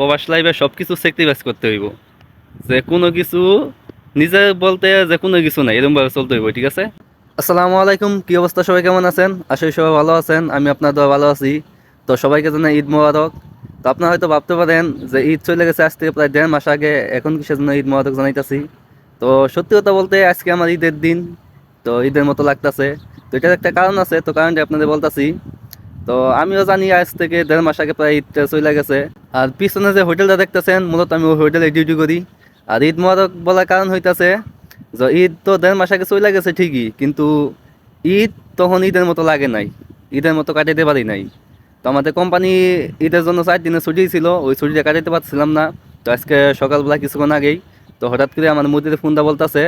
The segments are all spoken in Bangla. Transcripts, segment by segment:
প্রবাস লাইফে সব কিছু স্যাক্রিফাইস করতে হইব। যে কোনো কিছু নিজে বলতে যে কোনো কিছু নাই এরকমভাবে চলতে হইব, ঠিক আছে? আসসালামু আলাইকুম, কি অবস্থা, সবাই কেমন আছেন? আশা সবাই ভালো আছেন, আমি আপনার দোয়া ভালো আছি। তো সবাইকে জানাই ঈদ মোবারক। তো আপনারা হয়তো ভাবতে পারেন যে ঈদ চলে গেছে আজ থেকে প্রায় দেড় মাস আগে, এখন কিসের জন্য ঈদ মোবারক জানাইতেছি? তো সত্যি কথা বলতে আজকে আমার ঈদের দিন, তো ঈদের মতো লাগতাছে। তো এটার একটা কারণ আছে, তো কারণটা আপনাদের বলতাছি। তো আমিও জানি আজ থেকে দেড় মাস আগে প্রায় ঈদটা চলে গেছে। আর পিছনে যে হোটেলটা দেখতেছেন, মূলত আমি ওই হোটেলে ডিউটি করি। আর ঈদ মোবারক বলার কারণ হইতাছে যে ঈদ তো দেড় মাস আগে চলে গেছে ঠিকই, কিন্তু ঈদ তখন ঈদের মতো লাগে নাই। ঈদের মতো কাটাইতে পারি নাই। তো আমাদের কোম্পানি ঈদের জন্য চার দিনের ছুটি ছিল, ওই ছুটিটা কাটাইতে পারছিলাম না। তো আজকে সকালবেলা কিছুক্ষণ আগেই, তো হঠাৎ করে আমার মুদির ফোনটা বলতেছে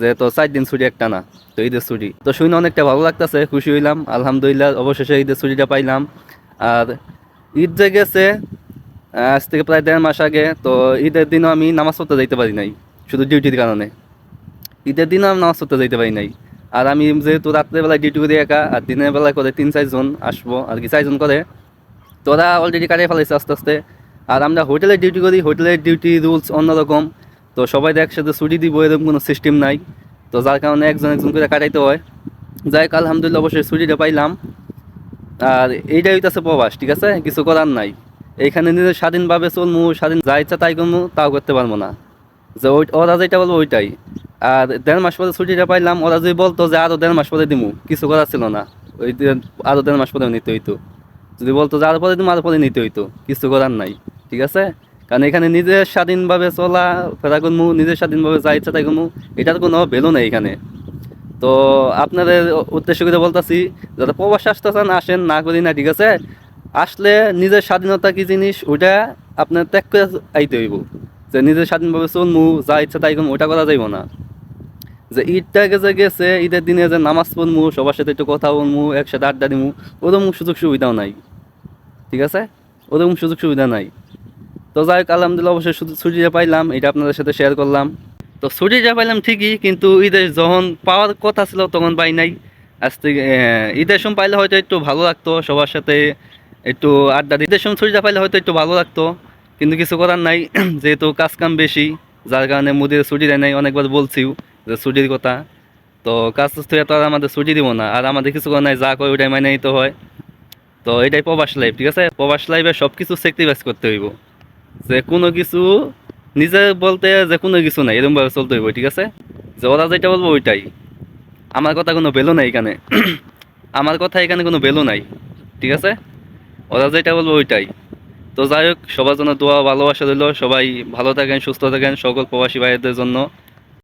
যে তো চার দিন ছুটি একটা না, তো ঈদের ছুটি। তো শুনে অনেকটা ভালো লাগতেছে, খুশি হইলাম, আলহামদুলিল্লাহ, অবশেষে ঈদের ছুটিটা পাইলাম। আর ঈদ যে গেছে আজ থেকে প্রায় দেড় মাস আগে, তো ঈদের দিনও আমি নামাজ পড়তে যাইতে পারি নাই, শুধু ডিউটির কারণে। ঈদের দিনও আমি নামাজ পড়তে যাইতে পারি নাই। আর আমি যেহেতু রাত্রেবেলায় ডিউটি করি একা, আর দিনের বেলায় করে তিন চারজন আসব, আর কি চারজন করে, তো ওরা অলরেডি কাটিয়ে ফেলাইছে আস্তে আস্তে। আর আমরা হোটেলে ডিউটি করি, হোটেলের ডিউটি, রুলস অন্যরকম। তো সবাই একসাথে ছুটি দিব, এরকম কোনো সিস্টেম নাই। তো যার কারণে একজন একজন করে কাটাইতে হয়। যাই হোক, আলহামদুলিল্লাহ অবশ্যই ছুটিটা পাইলাম। আর এইটাই হইতেছে প্রবাস, ঠিক আছে? কিছু করার নাই। এইখানে নিজের স্বাধীনভাবে চলমু, স্বাধীন যা ইচ্ছা তাই করমু, তাও করতে পারব না। যে ওই ওরা যেটা বলব ওইটাই। আর দেড় মাস পরে ছুটিটা পাইলাম, ওরা যদি বলতো যে আরও দেড় মাস পরে দিমু, কিছু করার ছিল না। ওই যে আরও দেড় মাস পরে নিতে হইতো। যদি বলতো যে আরও পরে দিমু, আরও পরে নিতে হইতো। কিছু করার নাই, ঠিক আছে? কারণ এখানে নিজের স্বাধীনভাবে চলা, ফেরা করমু নিজের স্বাধীনভাবে যা ইচ্ছা তাই এটার কোনো ভ্যালু নেই এখানে। তো আপনাদের উদ্দেশ্য করে বলতেছি যাতে প্রবাসে আসতেছেন আসেন, না করি না, ঠিক আছে? আসলে নিজের স্বাধীনতা কি জিনিস ওটা আপনার ত্যাগ করে আইতে হইব। যে নিজের স্বাধীনভাবে চলমু, যা ইচ্ছা তাই করমু ওটা করা যাইব না। যে ঈদটা গেছে গেছে, ঈদের দিনে যে নামাজ পড়মু, সবার সাথে একটু কথা বলমু, একসাথে আড্ডা দিমু, ওরকম সুযোগ সুবিধাও নাই। ঠিক আছে? ওরকম সুযোগ সুবিধা নাই। তো যাই হোক, আলহামদুলিল্লাহ অবশ্যই শুধু ছুটিটা পাইলাম, এটা আপনাদের সাথে শেয়ার করলাম। তো ছুটিটা পাইলাম ঠিকই, কিন্তু ঈদের যখন পাওয়ার কথা ছিল তখন পাই নাই। আজ থেকে ঈদের সময় পাইলে হয়তো একটু ভালো লাগতো সবার সাথে, একটু আড্ডা ঈদের সময় ছুটিটা পাইলে হয়তো একটু ভালো লাগতো, কিন্তু কিছু করার নাই। যেহেতু কাজ কাম বেশি, যার কারণে মুদির ছুটি দেয় নাই, অনেকবার বলছিও যে ছুটির কথা। তো কাজ থেকে তো আর আমাদের ছুটি দিব না, আর আমাদের কিছু করার নাই, যা করে ওইটাই মাইনে নিতে হয়। তো এটাই প্রবাস লাইফ ঠিক আছে? প্রবাস লাইফে সব কিছু স্যাক্রিফাইস করতে হইব। যে কোনো কিছু, নিজে বলতে যে কোনো কিছু নাই এরকমভাবে চলতে হইব, ঠিক আছে? যে ওরা যেটা বলব ওইটাই। আমার কথা কোনো ভ্যালু নাই এখানে। আমার কথা এখানে কোনো ভ্যালু নাই, ঠিক আছে? ওরা যেটা বলব ওইটাই। তো যাই হোক, সবার জন্য দোয়া, ভালোবাসা দিল সবাই ভালো থাকেন, সুস্থ থাকেন, সকল প্রবাসী ভাইদের জন্য।